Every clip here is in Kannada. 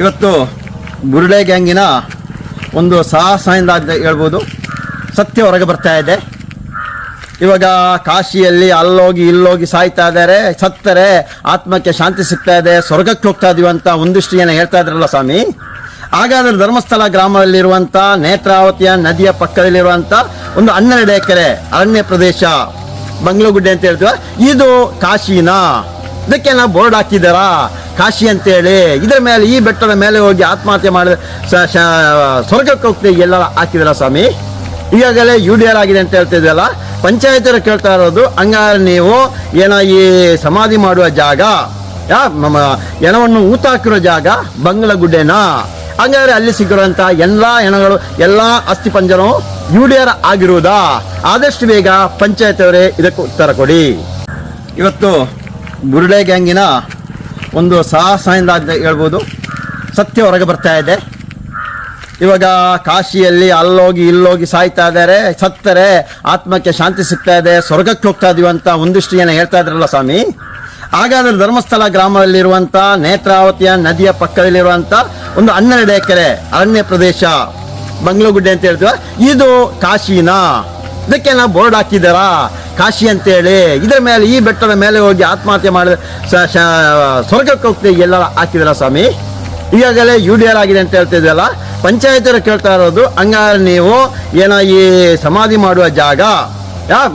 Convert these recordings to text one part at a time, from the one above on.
ಇವತ್ತು ಬುರುಡೆ ಗ್ಯಾಂಗಿನ ಒಂದು ಸಾಹಸದಿಂದ ಹೇಳ್ಬೋದು. ಸತ್ಯ ಹೊರಗೆ ಬರ್ತಾ ಇದೆ. ಇವಾಗ ಕಾಶಿಯಲ್ಲಿ ಅಲ್ಲೋಗಿ ಇಲ್ಲೋಗಿ ಸಾಯ್ತಾ ಇದ್ದಾರೆ. ಸತ್ತರೆ ಆತ್ಮಕ್ಕೆ ಶಾಂತಿ ಸಿಗ್ತಾ ಇದೆ. ಸ್ವರ್ಗಕ್ಕೆ ಹೋಗ್ತಾ ಇದೀವಿ ಅಂತ ಒಂದಿಷ್ಟು ಜನ ಹೇಳ್ತಾ ಇದ್ರಲ್ಲ ಸ್ವಾಮಿ. ಹಾಗಾದ್ರೆ ಧರ್ಮಸ್ಥಳ ಗ್ರಾಮದಲ್ಲಿರುವಂಥ ನೇತ್ರಾವತಿಯ ನದಿಯ ಪಕ್ಕದಲ್ಲಿರುವಂಥ ಒಂದು ಹನ್ನೆರಡು ಎಕರೆ ಅರಣ್ಯ ಪ್ರದೇಶ, ಬಂಗ್ಲಗುಡ್ಡೆ ಅಂತ ಹೇಳ್ತೀವ. ಇದು ಕಾಶಿನಾ ಇದಕ್ಕೆ ನಾವು ಬೋರ್ಡ್ ಹಾಕಿದ್ದೀರಾ ಕಾಶಿ ಅಂತೇಳಿ. ಇದರ ಮೇಲೆ, ಈ ಬೆಟ್ಟದ ಮೇಲೆ ಹೋಗಿ ಆತ್ಮಹತ್ಯೆ ಮಾಡಿದ ಸ್ವರ್ಗಕ್ಕೆ ಹೋಗ್ತೀವಿ ಎಲ್ಲ ಹಾಕಿದಾರ ಸ್ವಾಮಿ? ಈಗಾಗಲೇ ಯು ಡಿ ಆರ್ ಆಗಿದೆ ಅಂತ ಹೇಳ್ತಿದ್ವಲ್ಲ ಪಂಚಾಯತರ ಕೇಳ್ತಾ ಇರೋದು, ಹಂಗಾರೆ ನೀವು ಏನ ಈ ಸಮಾಧಿ ಮಾಡುವ ಜಾಗ, ಯಾ, ನಮ್ಮ ಹೆಣವನ್ನು ಊತ ಹಾಕಿರೋ ಜಾಗ ಬಂಗ್ಲಗುಡ್ಡೆನಾ ಹಂಗಾದ್ರೆ ಅಲ್ಲಿ ಸಿಗಿರುವಂತಹ ಎಲ್ಲಾ ಹೆಣಗಳು, ಎಲ್ಲಾ ಅಸ್ಥಿ ಪಂಜರವು ಯು ಡಿ ಆರ್ ಆಗಿರುವುದಾ? ಆದಷ್ಟು ಬೇಗ ಪಂಚಾಯತ್ ಅವರೇ ಇದಕ್ಕೆ ಉತ್ತರ ಕೊಡಿ. ಇವತ್ತು ಬುರುಡೆ ಗ್ಯಾಂಗಿನ ಒಂದು ಸಾಹಸದಿಂದ ಹೇಳ್ಬೋದು. ಸತ್ಯ ಹೊರಗೆ ಬರ್ತಾ ಇದೆ. ಇವಾಗ ಕಾಶಿಯಲ್ಲಿ ಅಲ್ಲೋಗಿ ಇಲ್ಲೋಗಿ ಸಾಯ್ತಾ ಇದ್ದಾರೆ. ಸತ್ತರೆ ಆತ್ಮಕ್ಕೆ ಶಾಂತಿ ಸಿಗ್ತಾ ಇದೆ. ಸ್ವರ್ಗಕ್ಕೆ ಹೋಗ್ತಾ ಇದೀವಿ ಅಂತ ಒಂದಿಷ್ಟು ಜನ ಹೇಳ್ತಾ ಇದ್ರಲ್ಲ ಸ್ವಾಮಿ. ಹಾಗಾದ್ರೆ ಧರ್ಮಸ್ಥಳ ಗ್ರಾಮದಲ್ಲಿರುವಂಥ ನೇತ್ರಾವತಿಯ ನದಿಯ ಪಕ್ಕದಲ್ಲಿರುವಂಥ ಒಂದು ಹನ್ನೆರಡು ಎಕರೆ ಅರಣ್ಯ ಪ್ರದೇಶ, ಬಂಗ್ಲಗುಡ್ಡೆ ಅಂತ ಹೇಳ್ತೀವ. ಇದು ಕಾಶಿನಾ ಇದಕ್ಕೆ ನಾವು ಬೋರ್ಡ್ ಹಾಕಿದ್ದೀರಾ? ಕಾಶಿ ಅಂತೇಳಿ. ಇದರ ಮೇಲೆ, ಈ ಬೆಟ್ಟದ ಮೇಲೆ ಹೋಗಿ ಆತ್ಮಹತ್ಯೆ ಮಾಡಿದ ಸ್ವರ್ಗಕ್ಕೆ ಹೋಗ್ತೀವಿ ಎಲ್ಲ ಹಾಕಿದಾರ ಸ್ವಾಮಿ? ಈಗಾಗಲೇ ಯು ಡಿ ಆರ್ ಆಗಿದೆ ಅಂತ ಹೇಳ್ತಿದ್ವಲ್ಲ ಪಂಚಾಯತರು ಕೇಳ್ತಾ ಇರೋದು, ಹಂಗಾರೆ ನೀವು ಏನ ಈ ಸಮಾಧಿ ಮಾಡುವ ಜಾಗ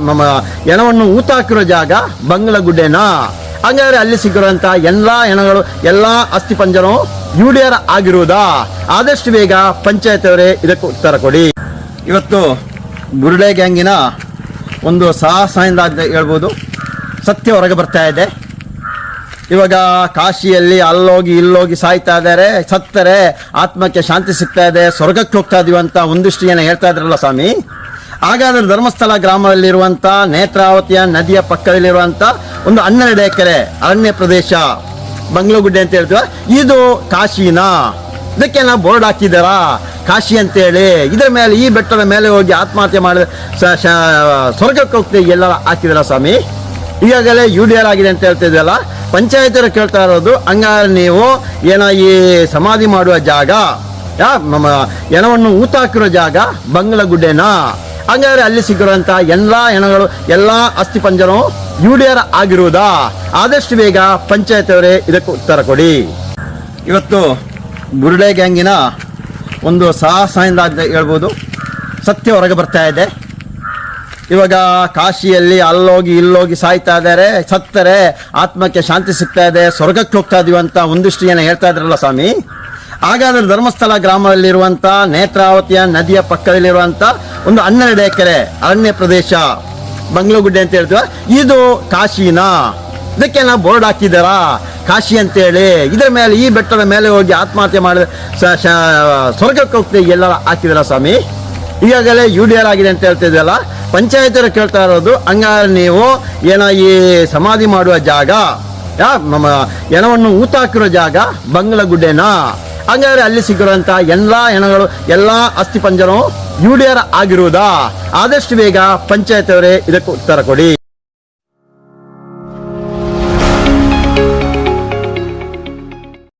ನಮ್ಮ ಹೆಣವನ್ನು ಊತ ಹಾಕಿರೋ ಜಾಗ ಬಂಗ್ಲಗುಡ್ಡೆನಾ ಹಂಗಾದ್ರೆ ಅಲ್ಲಿ ಸಿಗಿರುವಂತ ಎಲ್ಲಾ ಹೆಣಗಳು ಎಲ್ಲಾ ಅಸ್ಥಿ ಪಂಜರವು ಯು ಡಿ ಆರ್ ಆಗಿರುವುದಾ? ಆದಷ್ಟು ಬೇಗ ಪಂಚಾಯತ್ ಅವರೇ ಇದಕ್ಕೆ ಉತ್ತರ ಕೊಡಿ. ಇವತ್ತು ಬುರುಡೆ ಗ್ಯಾಂಗಿನ ಒಂದು ಅಂತ ಹೇಳ್ಬೋದು. ಸತ್ಯ ಹೊರಗೆ ಬರ್ತಾ ಇದೆ. ಇವಾಗ ಕಾಶಿಯಲ್ಲಿ ಅಲ್ಲೋಗಿ ಇಲ್ಲೋಗಿ ಸಾಯ್ತಾ ಇದ್ದಾರೆ. ಸತ್ತರೆ ಆತ್ಮಕ್ಕೆ ಶಾಂತಿ ಸಿಗ್ತಾ ಇದೆ. ಸ್ವರ್ಗಕ್ಕೆ ಹೋಗ್ತಾ ಇದೀವಿ ಅಂತ ಒಂದಿಷ್ಟು ಜನ ಹೇಳ್ತಾ ಇದ್ರಲ್ಲ ಸ್ವಾಮಿ? ಹಾಗಾದ್ರೆ ಧರ್ಮಸ್ಥಳ ಗ್ರಾಮದಲ್ಲಿರುವಂಥ ನೇತ್ರಾವತಿಯ ನದಿಯ ಪಕ್ಕದಲ್ಲಿರುವಂಥ ಒಂದು ಹನ್ನೆರಡು ಎಕರೆ ಅರಣ್ಯ ಪ್ರದೇಶ, ಬಂಗ್ಲಗುಡ್ಡೆ ಅಂತ ಹೇಳ್ತೀವ. ಇದು ಕಾಶಿನಾ ಇದಕ್ಕೆ ನಾವು ಬೋರ್ಡ್ ಹಾಕಿದ್ದೀರಾ ಕಾಶಿ ಅಂತೇಳಿ. ಇದರ ಮೇಲೆ ಈ ಬೆಟ್ಟದ ಮೇಲೆ ಹೋಗಿ ಆತ್ಮಹತ್ಯೆ ಮಾಡಿದ ಸ್ವರ್ಗಕ್ಕೆ ಹೋಗ್ತೀವಿ ಎಲ್ಲ ಹಾಕಿದಾರ ಸ್ವಾಮಿ? ಈಗಾಗಲೇ ಯು ಡಿ ಆರ್ ಆಗಿದೆ ಅಂತ ಹೇಳ್ತಿದ್ವಲ್ಲ ಪಂಚಾಯತಿಯವರು ಕೇಳ್ತಾ ಇರೋದು, ಹಂಗಾರೆ ನೀವು ಏನ ಈ ಸಮಾಧಿ ಮಾಡುವ ಜಾಗ, ಯಾ, ನಮ್ಮ ಹೆಣವನ್ನು ಊತ ಹಾಕಿರೋ ಜಾಗ ಬಂಗ್ಲಗುಡ್ಡೆನಾ ಹಂಗಾದ್ರೆ ಅಲ್ಲಿ ಸಿಕ್ಕಿರುವಂಥ ಎಲ್ಲಾ ಹೆಣಗಳು, ಎಲ್ಲಾ ಅಸ್ಥಿ ಪಂಜರವು ಯು ಡಿ ಆರ್ ಆಗಿರುವುದಾ? ಆದಷ್ಟು ಬೇಗ ಪಂಚಾಯತ್ ಅವರೇ ಇದಕ್ಕೆ ಉತ್ತರ ಕೊಡಿ. ಇವತ್ತು ಬುರುಡೆ ಗ್ಯಾಂಗಿನ ಒಂದು ಸಾಹಸದಿಂದ ಹೇಳ್ಬೋದು. ಸತ್ಯ ಹೊರಗೆ ಬರ್ತಾ ಇದೆ. ಇವಾಗ ಕಾಶಿಯಲ್ಲಿ ಅಲ್ಲೋಗಿ ಇಲ್ಲೋಗಿ ಸಾಯ್ತಾ ಇದ್ದಾರೆ. ಸತ್ತರೆ ಆತ್ಮಕ್ಕೆ ಶಾಂತಿ ಸಿಗ್ತಾ ಇದೆ. ಸ್ವರ್ಗಕ್ಕೆ ಹೋಗ್ತಾ ಇದೀವಿ ಅಂತ ಒಂದಿಷ್ಟು ಜನ ಹೇಳ್ತಾ ಇದ್ರಲ್ಲ ಸ್ವಾಮಿ. ಹಾಗಾದ್ರೆ ಧರ್ಮಸ್ಥಳ ಗ್ರಾಮದಲ್ಲಿರುವಂಥ ನೇತ್ರಾವತಿಯ ನದಿಯ ಪಕ್ಕದಲ್ಲಿರುವಂಥ ಒಂದು ಹನ್ನೆರಡು ಎಕರೆ ಅರಣ್ಯ ಪ್ರದೇಶ, ಬಂಗ್ಲಗುಡ್ಡೆ ಅಂತ ಹೇಳ್ತೀವ. ಇದು ಕಾಶಿನಾ ಇದಕ್ಕೆ ನಾವು ಬೋರ್ಡ್ ಹಾಕಿದ್ದೀರಾ ಕಾಶಿ ಅಂತೇಳಿ. ಇದರ ಮೇಲೆ ಈ ಬೆಟ್ಟದ ಮೇಲೆ ಹೋಗಿ ಆತ್ಮಹತ್ಯೆ ಮಾಡಿದ ಸ್ವರ್ಗಕ್ಕೆ ಹೋಗ್ತೀವಿ ಎಲ್ಲ ಹಾಕಿದಾರ ಸ್ವಾಮಿ? ಈಗಾಗಲೇ ಯು ಡಿ ಆರ್ ಆಗಿದೆ ಅಂತ ಹೇಳ್ತಿದ್ವಲ್ಲ ಪಂಚಾಯತಿಯವರು ಕೇಳ್ತಾ ಇರೋದು, ಹಂಗಾರೆ ನೀವು ಏನ ಈ ಸಮಾಧಿ ಮಾಡುವ ಜಾಗ, ಯಾ, ನಮ್ಮ ಹೆಣವನ್ನು ಊತ ಹಾಕಿರೋ ಜಾಗ ಬಂಗ್ಲಗುಡ್ಡೆನಾ ಹಂಗಾದ್ರೆ ಅಲ್ಲಿ ಸಿಗಿರುವಂತ ಎಲ್ಲಾ ಹೆಣಗಳು, ಎಲ್ಲಾ ಅಸ್ಥಿ ಪಂಜರವು ಯು ಡಿ ಆರ್ ಆಗಿರುವುದಾ? ಆದಷ್ಟು ಬೇಗ ಪಂಚಾಯತ್ ಅವರೇ ಇದಕ್ಕೆ ಉತ್ತರ ಕೊಡಿ.